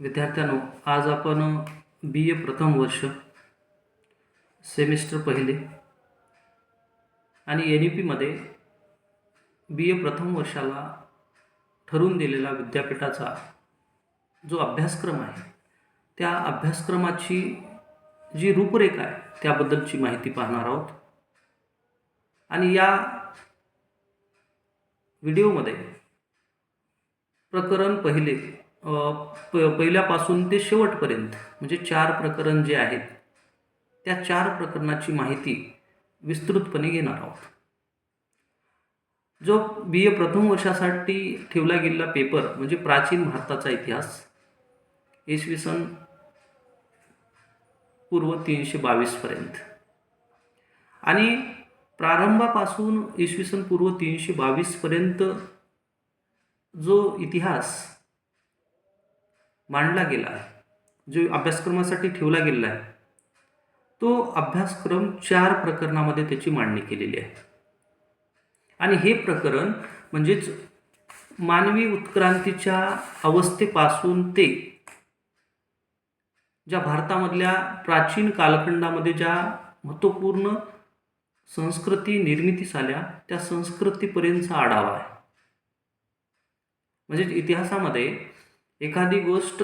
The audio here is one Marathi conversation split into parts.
विद्यार्थ्यांनो आज आपण बी ए प्रथम वर्ष सेमिस्टर पहिले आणि एन ई पीमध्ये बी ए प्रथम वर्षाला ठरवून दिलेला विद्यापीठाचा जो अभ्यासक्रम आहे त्या अभ्यासक्रमाची जी रूपरेखा आहे त्याबद्दलची माहिती पाहणार आहोत. आणि या व्हिडिओमध्ये प्रकरण पहिले प पहिल्यापासून ते शेवटपर्यंत म्हणजे चार प्रकरण जे आहेत त्या चार प्रकरणाची माहिती विस्तृतपणे घेणार आहोत. जो बी ए प्रथम वर्षासाठी ठेवला गेलेला पेपर म्हणजे प्राचीन भारताचा इतिहास इसवी सन पूर्व तीनशे बावीसपर्यंत आणि प्रारंभापासून इसवी सन पूर्व तीनशे बावीसपर्यंत जो इतिहास मांडला गेला आहे जो अभ्यासक्रमासाठी ठेवला गेलेला आहे तो अभ्यासक्रम चार प्रकरणामध्ये त्याची मांडणी केलेली आहे. आणि हे प्रकरण म्हणजेच मानवी उत्क्रांतीच्या अवस्थेपासून ते ज्या भारतामधल्या प्राचीन कालखंडामध्ये ज्या महत्त्वपूर्ण संस्कृती निर्मितीस आल्या त्या संस्कृतीपर्यंतचा आढावा आहे. म्हणजे इतिहासामध्ये एखादी गोष्ट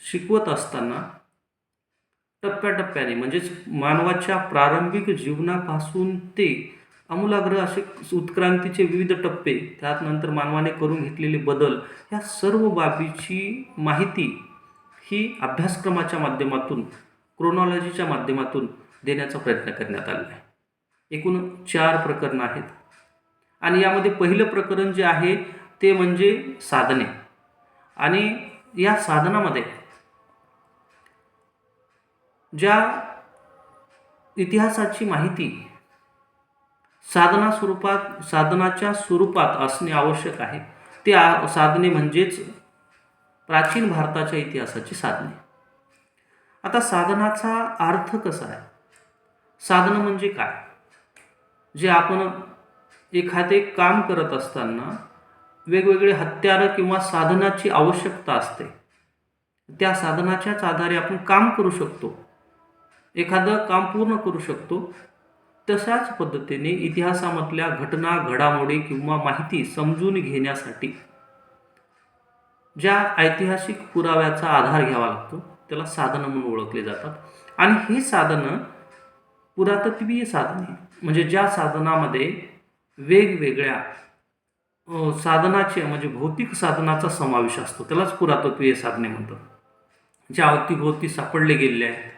शिकवत असताना टप्प्याटप्प्याने म्हणजेच मानवाच्या प्रारंभिक जीवनापासून ते आमूलाग्र असे उत्क्रांतीचे विविध टप्पे त्यात नंतर मानवाने करून घेतलेले बदल या सर्व बाबीची माहिती ही अभ्यासक्रमाच्या माध्यमातून क्रोनॉलॉजीच्या माध्यमातून देण्याचा प्रयत्न करण्यात आला आहे. एकूण चार प्रकरणं आहेत. आणि यामध्ये पहिलं प्रकरण जे आहे ते म्हणजे साधने. आणि या साधनामध्ये ज्या इतिहासाची माहिती साधना स्वरूपात साधनाच्या स्वरूपात असणे आवश्यक आहे ते साधने म्हणजेच प्राचीन भारताच्या इतिहासाची साधने. आता साधनाचा अर्थ कसा आहे? साधनं म्हणजे काय? जे आपण एखादे काम करत असताना वेगवेगळे हत्यारं किंवा साधनाची आवश्यकता असते. त्या साधनाच्याच आधारे आपण काम करू शकतो. एखादं काम पूर्ण करू शकतो. तशाच पद्धतीने इतिहासामधल्या घटना घडामोडी किंवा माहिती समजून घेण्यासाठी ज्या ऐतिहासिक पुराव्याचा आधार घ्यावा लागतो त्याला साधनं म्हणून ओळखले जातात. आणि ही साधनं पुरातत्वीय साधने म्हणजे ज्या साधनामध्ये वेगवेगळ्या साधनाचे म्हणजे भौतिक साधनाचा समावेश असतो. त्यालाच पुरातत्वीय साधने म्हणतात. ज्या अवतीभोवती सापडले गेलेले आहेत.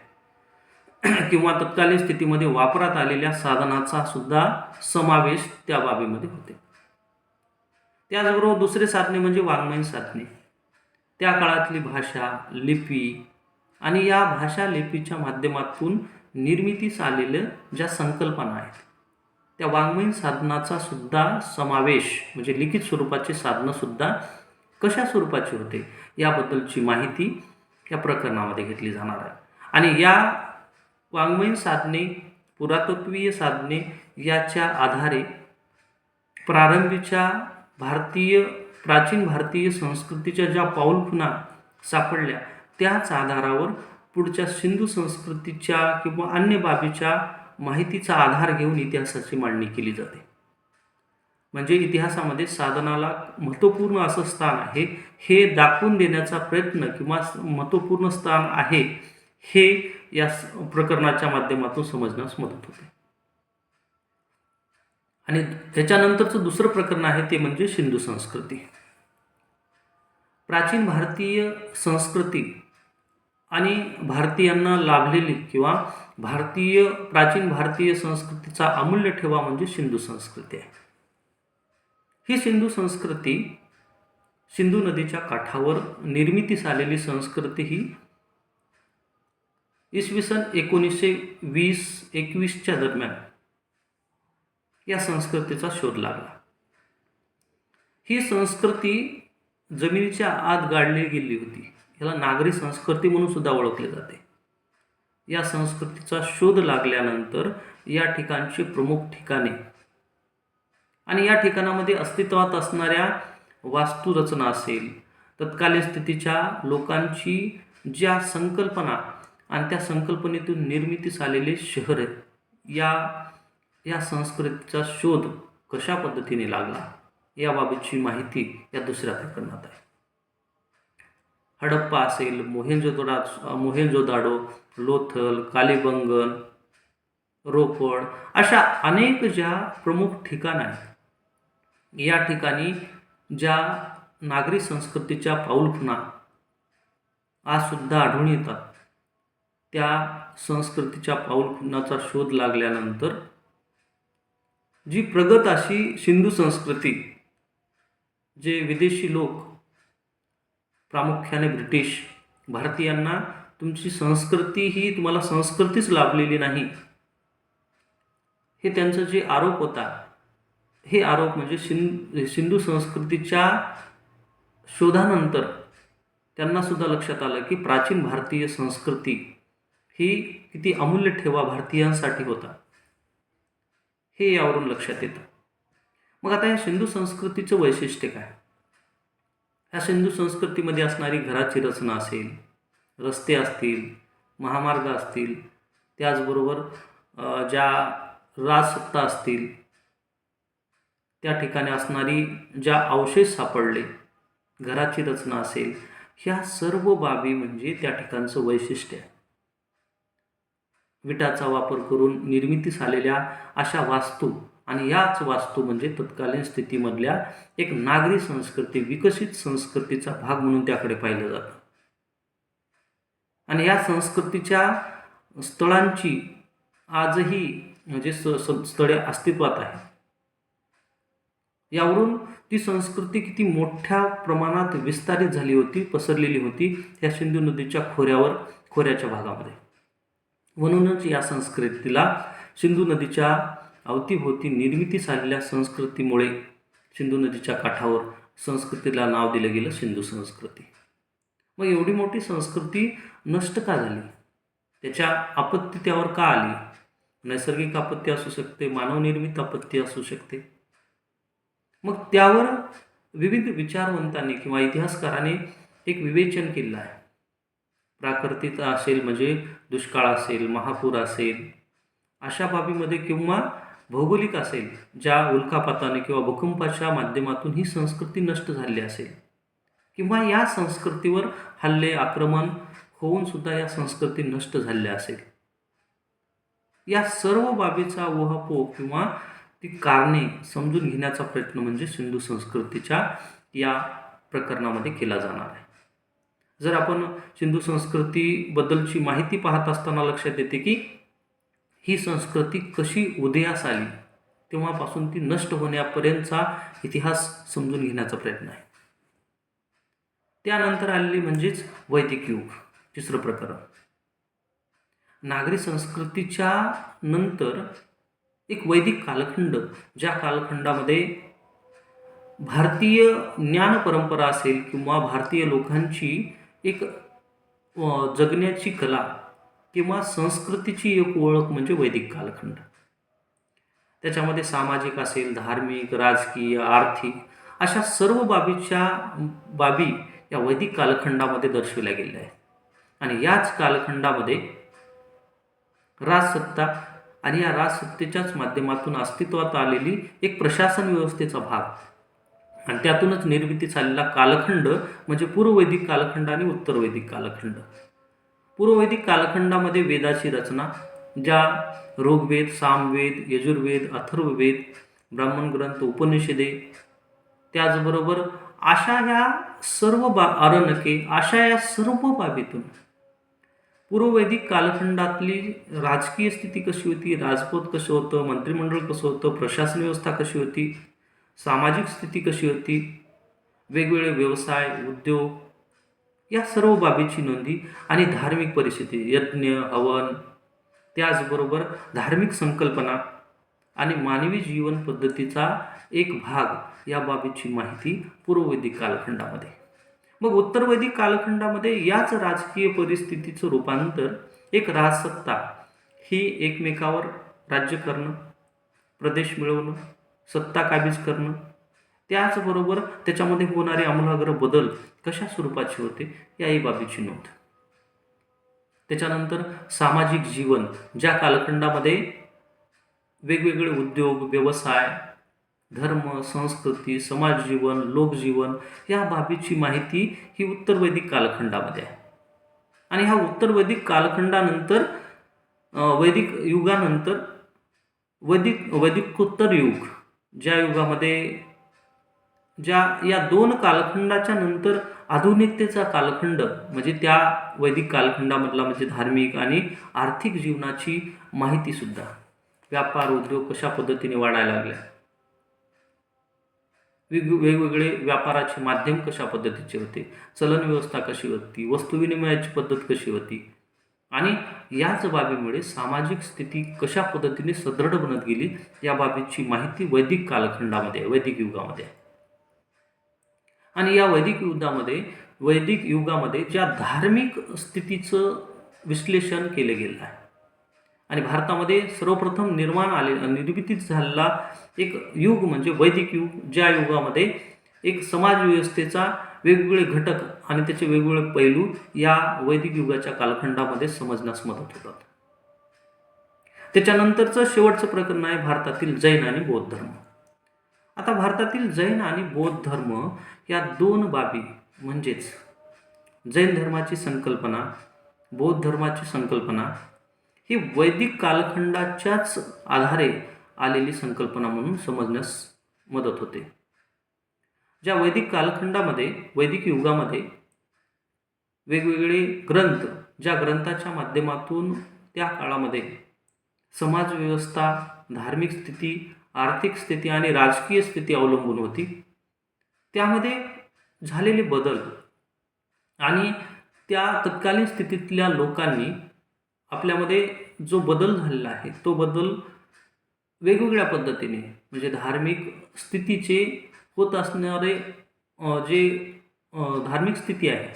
किंवा तत्कालीन स्थितीमध्ये वापरात आलेल्या साधनाचा सुद्धा समावेश त्या बाबीमध्ये होते. त्याचबरोबर दुसरे साधने म्हणजे वाङ्मयीन साधने. त्या काळातली भाषा लिपी आणि या भाषा लिपीच्या माध्यमातून निर्मितीस आलेल्या ज्या संकल्पना आहेत त्या वाङ्मयीन साधनाचा सुद्धा समावेश म्हणजे लिखित स्वरूपाचे साधनंसुद्धा कशा स्वरूपाचे होते याबद्दलची माहिती या प्रकरणामध्ये घेतली जाणार आहे. आणि या वाङ्मयीन साधने पुरातत्वीय साधने याच्या आधारे प्रारंभीच्या भारतीय प्राचीन भारतीय संस्कृतीच्या ज्या पाऊलखुणा सापडल्या त्याच आधारावर पुढच्या सिंधू संस्कृतीच्या किंवा अन्य बाबीच्या माहितीचा आधार घेऊन इतिहासाची मांडणी केली जाते. म्हणजे इतिहासामध्ये साधनाला महत्त्वपूर्ण असं स्थान आहे हे दाखवून देण्याचा प्रयत्न किंवा महत्त्वपूर्ण स्थान आहे हे या प्रकरणाच्या माध्यमातून समजण्यास मदत होते. आणि त्याच्यानंतरचं दुसरं प्रकरण आहे ते म्हणजे सिंधू संस्कृती. प्राचीन भारतीय संस्कृती आणि भारतीयांना लाभलेली किंवा भारतीय प्राचीन भारतीय संस्कृतीचा अमूल्य ठेवा म्हणजे सिंधू संस्कृती आहे. ही सिंधू संस्कृती सिंधू नदीच्या काठावर निर्मितीस आलेली संस्कृती ही इसवी सन एकोणीसशे वीस एकवीसच्या दरम्यान या संस्कृतीचा शोध लागला. ही संस्कृती जमिनीच्या आत गाडली गेली होती. याला नागरी संस्कृती म्हणून सुद्धा ओळखले जाते. या संस्कृतीचा शोध लागल्यानंतर या ठिकाणची प्रमुख ठिकाणे. आणि या ठिकाणामध्ये अस्तित्वात असणाऱ्या वास्तुरचना असेल तत्कालीन स्थितीच्या लोकांची ज्या संकल्पना आणि त्या संकल्पनेतून निर्मितीस आलेले शहर या या संस्कृतीचा शोध कशा पद्धतीने लागला याबाबतची माहिती या दुसऱ्या प्रकरणात आहे. हडप्पा असेल मोहेंजोदडा मोहेंजोदाडो लोथल कालीबंगन रोपड अशा अनेक ज्या प्रमुख ठिकाण आहेत. या ठिकाणी ज्या नागरी संस्कृतीच्या पाऊलखुणा आजसुद्धा आढळून येतात. त्या संस्कृतीच्या पाऊलखुणाचा शोध लागल्यानंतर जी प्रगत अशी सिंधू संस्कृती जे विदेशी लोक प्रामुख्याने ब्रिटिश भारतीयांना तुमची संस्कृती ही तुम्हाला संस्कृतीच लाभलेली नाही. हे त्यांचं जे आरोप होता हे आरोप म्हणजे सिं सिंधू संस्कृतीच्या शोधानंतर त्यांनासुद्धा लक्षात आलं की प्राचीन भारतीय संस्कृती ही किती अमूल्य ठेवा भारतीयांसाठी होता. हे यावरून लक्षात येतं. मग आता या सिंधू संस्कृतीचं वैशिष्ट्य काय? ह्या सिंधू संस्कृतीमध्ये असणारी घराची रचना असेल रस्ते असतील महामार्ग असतील त्याचबरोबर ज्या राजसत्ता असतील त्या ठिकाणी असणारी ज्या अवशेष सापडले घराची रचना असेल ह्या सर्व बाबी म्हणजे त्या ठिकाणचं वैशिष्ट्य आहे. विटाचा वापर करून निर्मितीस आलेल्या अशा वास्तू आणि याच वास्तू म्हणजे तत्कालीन स्थितीमधल्या एक नागरी संस्कृती विकसित संस्कृतीचा भाग म्हणून त्याकडे पाहिलं जातं. आणि या संस्कृतीच्या स्थळांची आजही म्हणजे स स्थळे अस्तित्वात आहे यावरून ती संस्कृती किती मोठ्या प्रमाणात विस्तारित झाली होती पसरलेली होती ह्या सिंधू नदीच्या खोऱ्यावर खोऱ्याच्या भागामध्ये. म्हणूनच या संस्कृतीला सिंधू नदीच्या अवतीभोवती निर्मितीस आलेल्या संस्कृतीमुळे सिंधू नदीच्या काठावर संस्कृतीला नाव दिलं गेलं सिंधू संस्कृती. मग एवढी मोठी संस्कृती नष्ट का झाली? त्याच्या आपत्ती त्यावर का आली? नैसर्गिक आपत्ती असू शकते मानवनिर्मित आपत्ती असू शकते. मग त्यावर विविध विचारवंतांनी किंवा इतिहासकारांनी एक विवेचन केलं आहे. प्राकृतिक असेल म्हणजे दुष्काळ असेल महापूर असेल अशा बाबीमध्ये किंवा भौगोलिक असेल ज्या उल्कापाताने किंवा भूकंपाच्या माध्यमातून ही संस्कृती नष्ट झाली असेल. किंवा या संस्कृतीवर हल्ले आक्रमण होऊन सुद्धा या संस्कृती नष्ट झालेल्या असेल. या सर्व बाबीचा उहापोह किंवा ती कारणे समजून घेण्याचा प्रयत्न म्हणजे सिंधू संस्कृतीच्या या प्रकरणामध्ये केला जाणार आहे. जर आपण सिंधू संस्कृतीबद्दलची माहिती पाहत असताना लक्षात येते की ही संस्कृती कशी उदयास आली तेव्हापासून ती नष्ट होण्यापर्यंतचा इतिहास समजून घेण्याचा प्रयत्न आहे. त्यानंतर आलेली म्हणजेच वैदिक युग तिसरं प्रकरण. नागरी संस्कृतीच्या नंतर एक वैदिक कालखंड ज्या कालखंडामध्ये भारतीय ज्ञान परंपरा असेल किंवा भारतीय लोकांची एक जगण्याची कला किंवा संस्कृतीची एक ओळख म्हणजे वैदिक कालखंड. त्याच्यामध्ये सामाजिक असेल धार्मिक राजकीय आर्थिक अशा सर्व बाबीच्या बाबी या वैदिक कालखंडामध्ये दर्शविल्या गेल्या आहेत. आणि याच कालखंडामध्ये राजसत्ता आणि या राजसत्तेच्याच माध्यमातून अस्तित्वात आलेली एक प्रशासन व्यवस्थेचा भाग. आणि त्यातूनच निर्मिती झालेला कालखंड म्हणजे पूर्ववैदिक कालखंड आणि उत्तरवैदिक कालखंड. पूर्ववैदिक कालखंडामध्ये वेदाची रचना ज्या ऋग्वेद सामवेद यजुर्वेद अथर्ववेद ब्राह्मण ग्रंथ उपनिषदे त्याचबरोबर अशा ह्या सर्व बा अरण्यके अशा या सर्व बाबीतून. पूर्ववैदिक कालखंडातली राजकीय स्थिती कशी होती? राजपूत कसं होतं? मंत्रिमंडळ कसं होतं? प्रशासन व्यवस्था कशी होती? सामाजिक स्थिती कशी होती? वेगवेगळे व्यवसाय उद्योग या सर्व बाबीची नोंदी आणि धार्मिक परिस्थिती यज्ञ हवन त्याचबरोबर धार्मिक संकल्पना आणि मानवी जीवन पद्धतीचा एक भाग या बाबीची माहिती पूर्ववैदिक कालखंडामध्ये. मग उत्तरवैदिक कालखंडामध्ये याच राजकीय परिस्थितीचं रूपांतर एक राजसत्ता ही एकमेकावर राज्य करणं प्रदेश मिळवणं सत्ता काबीज करणं त्याचबरोबर त्याच्यामध्ये होणारे आमूलाग्र बदल कशा स्वरूपाचे होते याही बाबीची नोंद. त्याच्यानंतर सामाजिक जीवन ज्या कालखंडामध्ये वेगवेगळे उद्योग व्यवसाय धर्म संस्कृती समाजजीवन लोकजीवन या बाबीची माहिती ही उत्तर वैदिक कालखंडामध्ये आहे. आणि ह्या उत्तर वैदिक कालखंडानंतर वैदिक युगानंतर वैदिक वैदिकोत्तर युग ज्या युगामध्ये ज्या या दोन कालखंडाच्या नंतर आधुनिकतेचा कालखंड म्हणजे त्या वैदिक कालखंडामधला म्हणजे धार्मिक आणि आर्थिक जीवनाची माहितीसुद्धा. व्यापार उद्योग कशा पद्धतीने वाढायला लागल्या वेग वेगवेगळे व्यापाराचे माध्यम कशा पद्धतीचे होते? चलन व्यवस्था कशी होती? वस्तू विनिमयाची पद्धत कशी होती? आणि याच बाबीमुळे सामाजिक स्थिती कशा पद्धतीने सदृढ बनत गेली या बाबीची माहिती वैदिक कालखंडामध्ये आहे, वैदिक युगामध्ये. आहे. आणि या वैदिक युगामध्ये वैदिक युगामध्ये ज्या धार्मिक स्थितीचं विश्लेषण केलं गेलं आहे आणि भारतामध्ये सर्वप्रथम निर्माण आले निर्मितीत झालेला एक युग म्हणजे वैदिक युग ज्या युगामध्ये एक समाज व्यवस्थेचा वेगवेगळे घटक आणि त्याचे वेगवेगळे पैलू या वैदिक युगाच्या कालखंडामध्ये समजण्यास मदत होतात. त्याच्यानंतरचं शेवटचं प्रकरण आहे भारतातील जैन आणि बौद्ध धर्म. आता भारतातील जैन आणि बौद्ध धर्म या दोन बाबी म्हणजेच जैन धर्माची संकल्पना बौद्ध धर्माची संकल्पना ही वैदिक कालखंडाच्याच आधारे आलेली संकल्पना म्हणून समजण्यास मदत होते. ज्या वैदिक कालखंडामध्ये वैदिक युगामध्ये वेगवेगळे ग्रंथ ज्या ग्रंथाच्या माध्यमातून त्या काळामध्ये समाजव्यवस्था धार्मिक स्थिती आर्थिक स्थिती आणि राजकीय स्थिती अवलंबून होती त्यामध्ये झालेले बदल आणि त्या तत्कालीन स्थितीतल्या लोकांनी आपल्यामध्ये जो बदल झालेला आहे तो बदल वेगवेगळ्या पद्धतीने म्हणजे धार्मिक स्थितीचे होत असणारे जे धार्मिक स्थिती आहे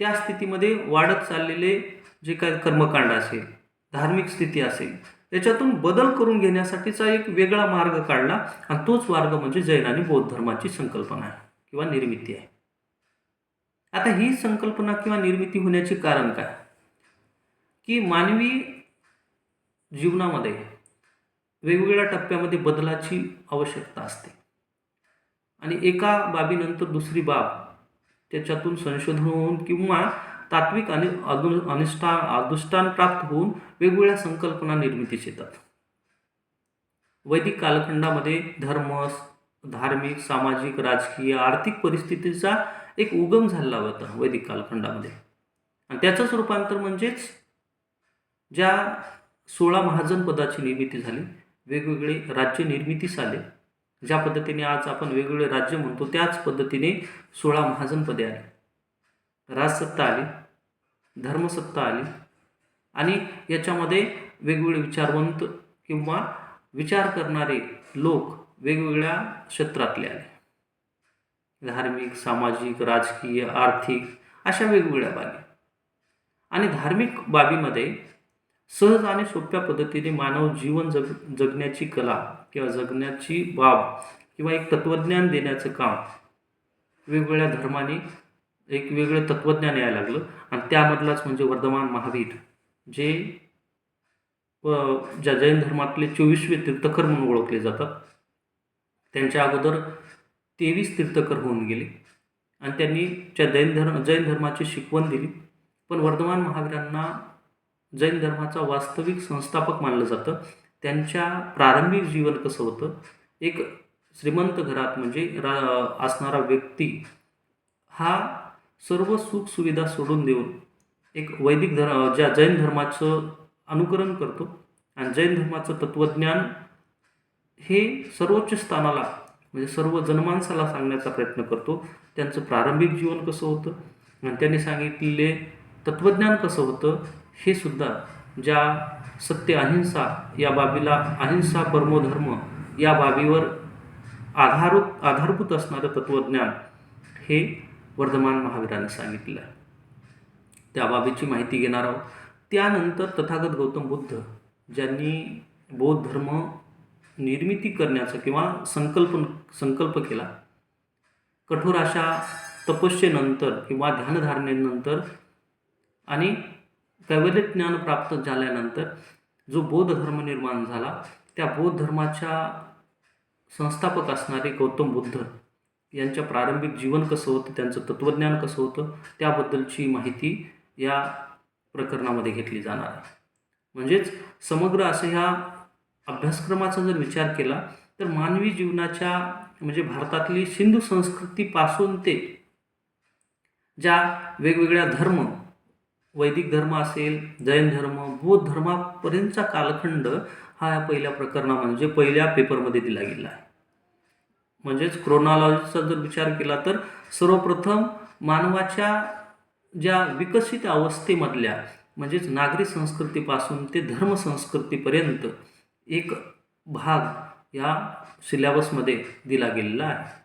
त्या स्थितीमध्ये वाढत चाललेले जे काय कर्मकांड असेल धार्मिक स्थिती असेल त्याच्यातून बदल करून घेण्यासाठीचा एक वेगळा मार्ग काढला आणि तोच मार्ग म्हणजे जैन आणि बौद्ध धर्माची संकल्पना आहे किंवा निर्मिती आहे. आता ही संकल्पना किंवा निर्मिती होण्याचे कारण काय? की मानवी जीवनामध्ये वेगवेगळ्या टप्प्यामध्ये बदलाची आवश्यकता असते. आणि एका बाबीनंतर दुसरी बाब त्याच्यातून संशोधन होऊन किंवा तात्विक आणि अदु अनुष्ठान अदुष्टान प्राप्त होऊन वेगवेगळ्या संकल्पना निर्मितीस येतात. वैदिक कालखंडामध्ये धर्म धार्मिक सामाजिक राजकीय आर्थिक परिस्थितीचा एक उगम झालेला होता वैदिक कालखंडामध्ये. आणि त्याचंच रूपांतर म्हणजेच ज्या सोळा महाजन पदाची निर्मिती झाली वेगवेगळे राज्य निर्मितीस आले ज्या पद्धतीने आज आपण वेगवेगळे राज्य म्हणतो त्याच पद्धतीने सोळा महाजन पदे आली. राजसत्ता आली धर्मसत्ता आली आणि याच्यामध्ये वेगवेगळे विचारवंत किंवा विचार करणारे लोक वेगवेगळ्या क्षेत्रातले आले. धार्मिक सामाजिक राजकीय आर्थिक अशा वेगवेगळ्या बाबी. आणि धार्मिक बाबीमध्ये सहज आणि सोप्या पद्धतीने मानव जीवन जग जगण्याची कला किंवा जगण्याची बाब किंवा एक तत्त्वज्ञान देण्याचं काम वेगवेगळ्या धर्माने एक वेगळं तत्त्वज्ञान यायला लागलं. आणि त्यामधलाच म्हणजे वर्धमान महावीर जे ज्या जैन धर्मातले चोवीसवे तीर्थकर म्हणून ओळखले जातात. त्यांच्या अगोदर तेवीस तीर्थकर होऊन गेले. आणि त्यांनी त्या जैन धर्म जैन धर्माची शिकवण दिली. पण वर्धमान महावीरांना जैन धर्माचा वास्तविक संस्थापक मानलं जातं. त्यांच्या प्रारंभिक जीवन कसं होतं? एक श्रीमंत घरात म्हणजे रा असणारा व्यक्ती हा सर्व सुखसुविधा सोडून देऊन एक वैदिक धर्म ज्या जैन धर्माचं अनुकरण करतो आणि जैन धर्माचं तत्त्वज्ञान हे सर्वोच्च स्थानाला म्हणजे सर्व जनमानसाला सांगण्याचा प्रयत्न करतो. त्यांचं प्रारंभिक जीवन कसं होतं? आणि त्यांनी सांगितलेले तत्त्वज्ञान कसं होतं? हे सुद्धा ज्या सत्य अहिंसा या बाबीला अहिंसा परमोधर्म या बाबीवर आधारभूत आधारभूत असणारं तत्त्वज्ञान हे वर्धमान महावीरांनी सांगितलं. आहे त्या बाबीची माहिती घेणार आहोत. त्यानंतर तथागत गौतम बुद्ध ज्यांनी बौद्ध धर्म निर्मिती करण्याचं किंवा संकल्पन संकल्प केला. कठोर अशा तपस्येनंतर किंवा ध्यानधारणेनंतर आणि कैवल्य ज्ञान प्राप्त झाल्यानंतर जो बौद्ध धर्म निर्माण झाला त्या बौद्ध धर्माच्या संस्थापक असणारे गौतम बुद्ध यांच्या प्रारंभिक जीवन कसं होतं त्यांचं तत्त्वज्ञान कसं होतं त्याबद्दलची माहिती या प्रकरणामध्ये घेतली जाणार आहे. म्हणजेच समग्र असं ह्या अभ्यासक्रमाचा जर विचार केला तर मानवी जीवनाच्या म्हणजे भारतातली सिंधू संस्कृतीपासून ते ज्या वेगवेगळ्या धर्म वैदिक धर्म असेल जैन धर्म बौद्ध धर्मापर्यंतचा कालखंड हा या पहिल्या प्रकरणा म्हणजे पहिल्या पेपरमध्ये दिला गेला आहे. म्हणजेच क्रोनॉलॉजीचा जर विचार केला तर सर्वप्रथम मानवाच्या ज्या विकसित अवस्थेमधल्या म्हणजेच नागरी संस्कृतीपासून ते धर्म संस्कृतीपर्यंत एक भाग या सिलेबसमध्ये दिला गेलेला आहे.